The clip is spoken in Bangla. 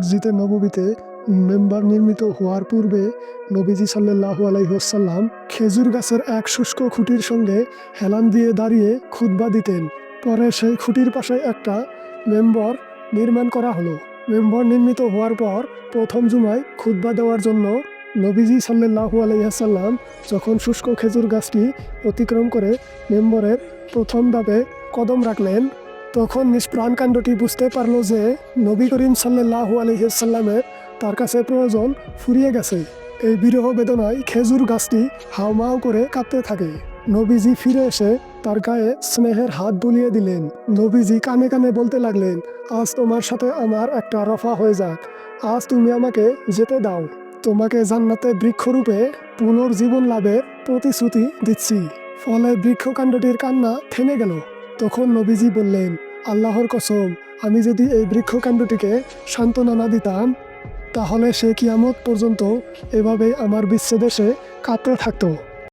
মসজিদে নববীতে মেম্বার নির্মিত হওয়ার পূর্বে নবীজি সাল্লাহু আলাইসাল্লাম খেজুর গাছের এক শুষ্ক খুঁটির সঙ্গে হেলান দিয়ে দাঁড়িয়ে খুতবা দিতেন। পরে সেই খুঁটির পাশে একটা মেম্বর নির্মাণ করা হলো। মেম্বর নির্মিত হওয়ার পর প্রথম জুমায় খুতবা দেওয়ার জন্য নবীজি সাল্লাহু আলাইসাল্লাম যখন শুষ্ক খেজুর গাছটি অতিক্রম করে মেম্বরের প্রথম ধাপে কদম রাখলেন তখন নিষ্প্রাণ কাণ্ডটি বুঝতে পারল যে নবী করিম সাল্লাহু আলহিসাল্লামের তার কাছে প্রয়োজন ফুরিয়ে গেছে। এই বিরহ বেদনায় খেজুর গাছটি হাওমাও করে কাঁপতে থাকে। নবীজি ফিরে এসে তার গায়ে স্নেহের হাত বুলিয়ে দিলেন। নবীজি কানে কানে বলতে লাগলেন, আজ তোমার সাথে আমার একটা রফা হয়ে যাক। আজ তুমি আমাকে যেতে দাও। তোমাকে জান্নাতে বৃক্ষরূপে পুনর্জীবন লাভের প্রতিশ্রুতি দিচ্ছি। ফলে বৃক্ষকাণ্ডটির কান্না থেমে গেল। তখন নবীজি বললেন আল্লাহর কসম, আমি যদি এই বৃক্ষকাণ্ডটিকে সান্ত্বনা না দিতাম, তাহলে সে কিয়ামত পর্যন্ত এভাবে আমার বিশ্বদেশে কাঁপতে থাকতো।